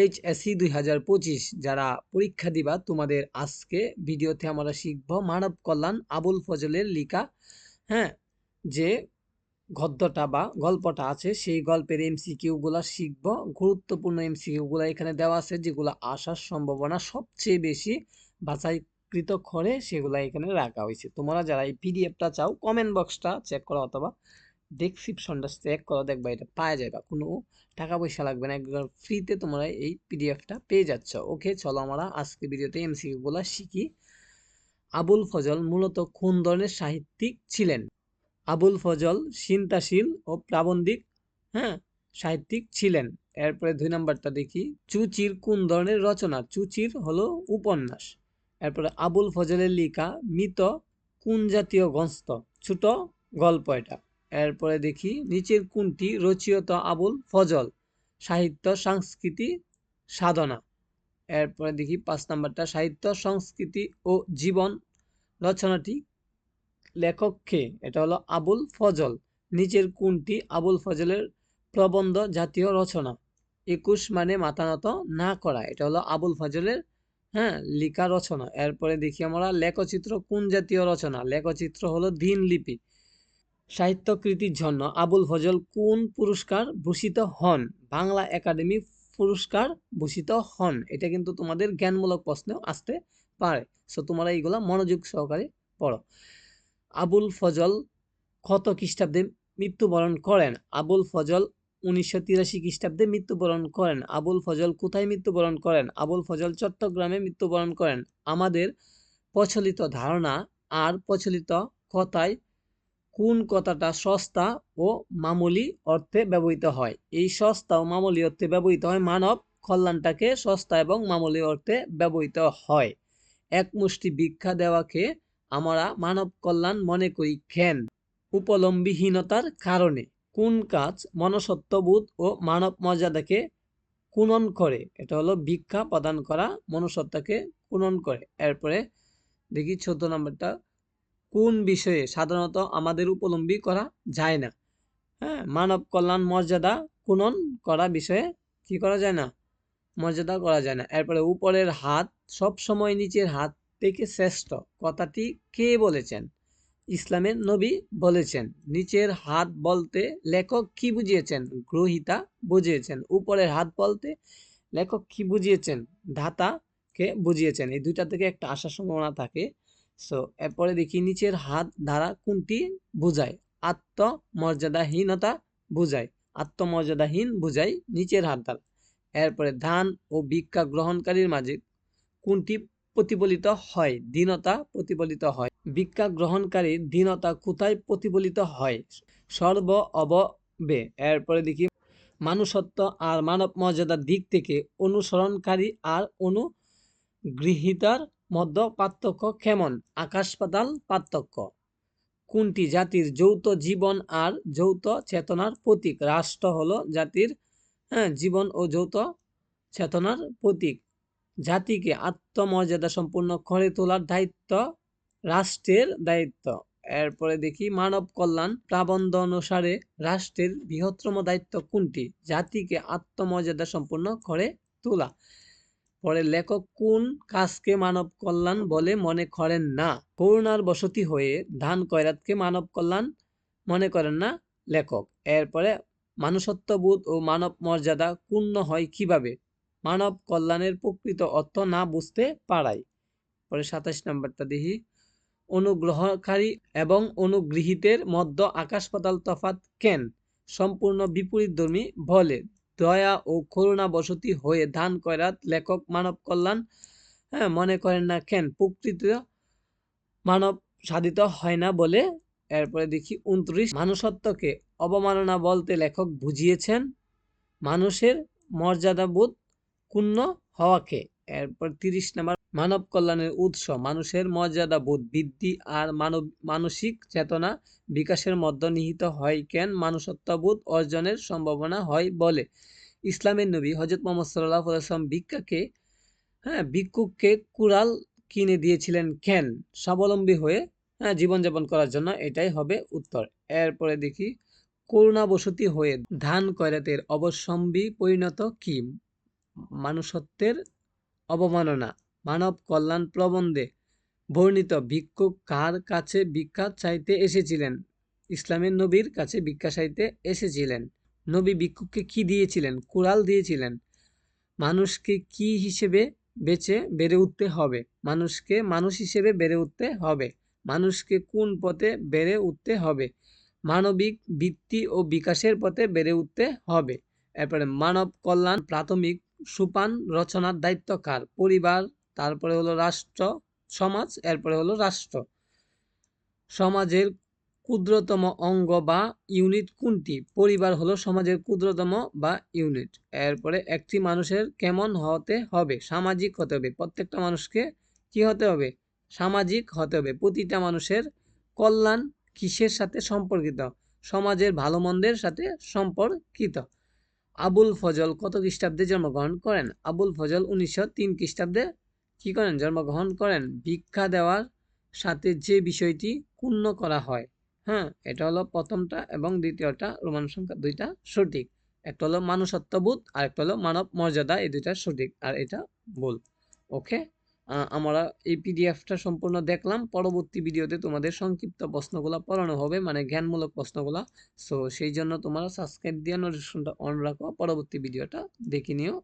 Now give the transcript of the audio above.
HSC দুই হাজার পঁচিশ, যারা পরীক্ষা দিবা, তোমাদের আজকে ভিডিওতে আমরা শিখব মানব কল্যাণ আবুল ফজলের লিখা হ্যাঁ যে গদ্যটা বা গল্পটা আছে, সেই গল্পের এমসিকিউগুলো শিখব। গুরুত্বপূর্ণ এমসিকিউগুলো এখানে দেওয়া আছে, যেগুলো আসার সম্ভাবনা সবচেয়ে বেশি বাছাইকৃত করে সেগুলো এখানে রাখা হয়েছে। তোমরা যারা এই পিডিএফটা চাও কমেন্ট বক্সটা চেক করো অথবা ডেসক্রিপশনটা চেক করো দেখবা, এটা পাওয়া যাবে কোনো টাকা পয়সা লাগবে না একবার ফ্রিতে তোমরা এই পিডিএফটা পেয়ে যাচ্ছ। ওকে চলো আমরা আজকে ভিডিওতে এমসিকিউগুলো শিখি। আবুল ফজল মূলত কোন ধরনের সাহিত্যিক ছিলেন? আবুল ফজল চিন্তাশীল ও প্রাবন্ধিক হ্যাঁ সাহিত্যিক ছিলেন। এরপরে দুই নম্বরটা দেখি, চুচির কোন ধরনের রচনা? চুচির হলো উপন্যাস। এরপরে আবুল ফজলের লিখা, মৃত কোন জাতীয় গস্ত ছোট গল্প এটা। এরপরে দেখি, নিচের কোনটি রচিয়ত আবুল ফজল? সাহিত্য, সংস্কৃতি, সাধনা। এরপরে দেখি, পাঁচ নাম্বারটা, সাহিত্য, সংস্কৃতি ও জীবন রচনাটি লেখককে এটা হলো আবুল ফজল। নিচের কোনটি আবুল ফজলের প্রবন্ধ জাতীয় রচনা? একুশ মানে মাতানত না করা। এটা হলো আবুল ফজলের হ্যাঁ লিখা রচনা। এরপরে দেখি আমরা লেখচিত্র কোন জাতীয় রচনা? লেখচিত্র হলো দিনলিপি সাহিত্যকৃতির জন্য আবুল ফজল কোন পুরস্কার ভূষিত হন? বাংলা একাডেমি পুরস্কার ভূষিত হন। এটা কিন্তু তোমাদের জ্ঞানমূলক প্রশ্নেও আসতে পারে। সো তোমরা এইগুলা মনোযোগ সহকারে পড়ো। আবুল ফজল কত খ্রিস্টাব্দে মৃত্যুবরণ করেন? আবুল ফজল উনিশশো তিরাশি খ্রিস্টাব্দে মৃত্যুবরণ করেন। আবুল ফজল কোথায় মৃত্যুবরণ করেন? আবুল ফজল চট্টগ্রামে মৃত্যুবরণ করেন। আমাদের প্রচলিত ধারণা আর প্রচলিত কথায় কোন কথাটা সস্তা ও মামুলি অর্থে ব্যবহৃত হয়? এই সস্তা ও মামুলি অর্থে ব্যবহৃত হয় মানব কল্যাণটাকে সস্তা এবং মামুলি অর্থে ব্যবহৃত হয়। এক মুষ্টি ভিক্ষা দেওয়াকে আমরা মানব কল্যাণ মনে করি কেন উপলম্বিহীনতার কারণে। কোন কাজ মনসত্ত্ববোধ ও মানব মর্যাদাকে কুনন করে? এটা হলো ভিক্ষা প্রদান করা মনুষ্যত্বকে কুনন করে। এরপরে দেখি চোদ্দ নম্বরটা। কোন বিষয়ে সাধারণত আমাদের উপলম্বী করা যায় না? হ্যাঁ মানব কল্যাণ মর্যাদা কুনন করা বিষয়ে কি করা যায় না? মর্যাদা করা যায় না। এরপরে উপরের হাত, সব সময় নিচের হাত থেকে শ্রেষ্ঠ কথাটি কে বলেছেন? ইসলামের নবী বলেছেন, নিচের হাত বলতে লেখক কি বুঝিয়েছেন? গ্রহিতা বুঝিয়েছেন, উপরের হাত বলতে লেখক কি বুঝিয়েছেন? ধাতাকে বুঝিয়েছেন? এই দুইটা থেকে একটা আসার সম্ভাবনা থাকে। সো এরপরে দেখি নিচের হাত দ্বারা কোনটি বুঝায়? আত্মমর্যাদাহীনতা বুঝায়। আত্মমর্যাদাহীন বুঝায় নিচের হাত দ্বারা। এরপরে ধান ও ভিক্ষা গ্রহণকারীর মাঝে কোনটি প্রতিফলিত হয়? দীনতা প্রতিফলিত হয়। ভিক্ষা গ্রহণকারীর দীনতা কোথায় প্রতিফলিত হয়? সর্ব অববে। এরপরে দেখি মানুষত্ব আর মানব মর্যাদার দিক থেকে অনুসরণকারী আর অনুগৃহীতার মধ্য পার্থক্য কেমন? আকাশ পাতাল পার্থক্য। কোনটি জাতির যৌথ জীবন আর যৌথ চেতনার প্রতীক? রাষ্ট্র হলো জাতির হ্যাঁ জীবন ও যৌথ চেতনার প্রতীক। জাতিকে আত্মমর্যাদা সম্পূর্ণ করে তোলার দায়িত্ব রাষ্ট্রের দায়িত্ব। এরপরে দেখি মানব কল্যাণ প্রাবন্ধ অনুসারে রাষ্ট্রের বৃহত্তম দায়িত্ব কোনটি? জাতিকে আত্মমর্যাদা সম্পূর্ণ করে তোলা। পরে লেখক কোন কাজকে মানব কল্যাণ বলে মনে করেন না? করুণার বসতি হয়ে ধান কয়রাতকে মানব কল্যাণ মনে করেন না লেখক। এরপরে মানুষত্ববোধ ও মানব মর্যাদা পূর্ণ হয় কীভাবে? মানব কল্যাণের প্রকৃত অর্থ না বুঝতে পারাই পরে সাতাশ নম্বরটা দেখি। অনুগ্রহকারী এবং অনুগৃহীতের মধ্য আকাশ পাতাল তফাত কেন? সম্পূর্ণ বিপরীতধর্মী বলে দয়া ও করুণা বসতি হয়ে দান কয়রাত লেখক মানব কল্যাণ হ্যাঁ মনে করেন না কেন, প্রকৃত মানব সাধিত হয় না বলে। এরপরে দেখি উনত্রিশ মানুষত্বকে অবমাননা বলতে লেখক বুঝিয়েছেন, মানুষের মর্যাদাবোধ ক্ষুণ্ণ হওয়াকে। এরপর তিরিশ নাম্বার, মানব কল্যাণের উৎস, মানুষের মর্যাদা, বোধ বৃদ্ধি আর মানব, মানসিক চেতনা বিকাশের মধ্যে নিহিত হয় কেন মানুষত্ববোধ অর্জনের সম্ভাবনা হয় বলে। ইসলামের নবী হজরত মোহাম্মদ সাল্লাহ ভিক্ষাকে হ্যাঁ ভিক্ষুককে কুড়াল কিনে দিয়েছিলেন কেন? স্বাবলম্বী হয়ে হ্যাঁ জীবনযাপন করার জন্য এটাই হবে উত্তর। এরপরে দেখি, করুণাবসতি হয়ে ধান কয়রাতের অবশ্যম্বী পরিণত কি? মানুষত্বের অবমাননা, মানব কল্যাণ প্রবন্ধে বর্ণিত ভিক্ষুক কার কাছে ভিক্ষা চাইতে এসেছিলেন? ইসলামের নবীর কাছে ভিক্ষা চাইতে এসেছিলেন। নবী ভিক্ষুককে কি দিয়েছিলেন? কুড়াল দিয়েছিলেন। মানুষকে কি হিসেবে বেঁচে বেড়ে উঠতে হবে? মানুষকে মানুষ হিসেবে বেড়ে উঠতে হবে। মানুষকে কোন পথে বেড়ে উঠতে হবে? মানবিক বৃত্তি ও বিকাশের পথে বেড়ে উঠতে হবে। এরপরে মানব কল্যাণ প্রাথমিক সুপান রচনার দায়িত্ব কার? পরিবার, তারপরে হলো রাষ্ট্র, সমাজ, এরপরে হলো রাষ্ট্র। সমাজের ক্ষুদ্রতম অঙ্গ বা ইউনিট কোনটি? পরিবার হলো সমাজের ক্ষুদ্রতম বা ইউনিট। এরপরে একটি মানুষের কেমন হতে হবে? সামাজিক হতে হবে। প্রত্যেকটা মানুষকে কি হতে হবে? সামাজিক হতে হবে। প্রতিটা মানুষের কল্যাণ কিসের সাথে সম্পর্কিত? সমাজের ভালো মন্দের সাথে সম্পর্কিত। আবুল ফজল কত খ্রিস্টাব্দে জন্মগ্রহণ করেন? আবুল ফজল উনিশশো তিন খ্রিস্টাব্দে কী করেন? জন্মগ্রহণ করেন। ভিক্ষা দেওয়ার সাথে যে বিষয়টি পূর্ণ করা হয় হ্যাঁ এটা হলো প্রথমটা এবং দ্বিতীয়টা রোমান সংখ্যা দুইটা সঠিক। একটা হলো মানুষত্ববোধ আর একটা হলো মানব মর্যাদা এই দুইটা সঠিক আর এটা ভুল। ওকে? আমরা এই পিডিএফটা সম্পূর্ণ দেখলাম। পরবর্তী ভিডিওতে তোমাদের সংক্ষিপ্ত প্রশ্নগুলো পড়ানো হবে মানে জ্ঞানমূলক প্রশ্নগুলো। সো সেই জন্য তোমরা সাবস্ক্রাইব দিয়ে নোটিফিকেশনটা অন রাখো। পরবর্তী ভিডিওটা দেখে নিও।